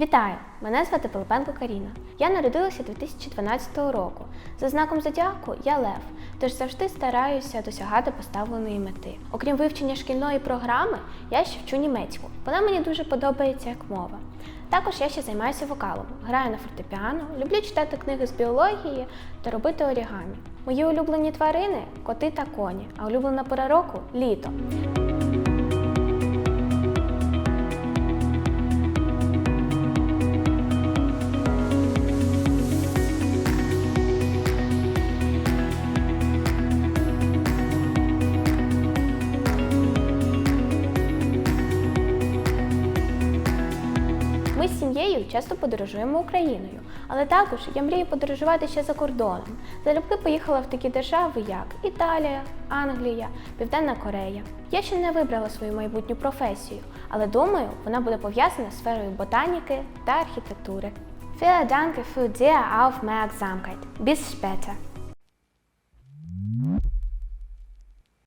Вітаю! Мене звати Пилипенко Каріна. Я народилася 2012 року. За знаком зодіаку я Лев, тож завжди стараюся досягати поставленої мети. Окрім вивчення шкільної програми, я ще вчу німецьку. Вона мені дуже подобається як мова. Також я ще займаюся вокалом, граю на фортепіано, люблю читати книги з біології та робити орігамі. Мої улюблені тварини коти та коні, а улюблена пора року літо. Ми з сім'єю часто подорожуємо Україною, але також я мрію подорожувати ще за кордоном. Залюбки поїхала в такі держави, як Італія, Англія, Південна Корея. Я ще не вибрала свою майбутню професію, але думаю, вона буде пов'язана з сферою ботаніки та архітектури. Vielen Dank für die Aufmerksamkeit. Bis später.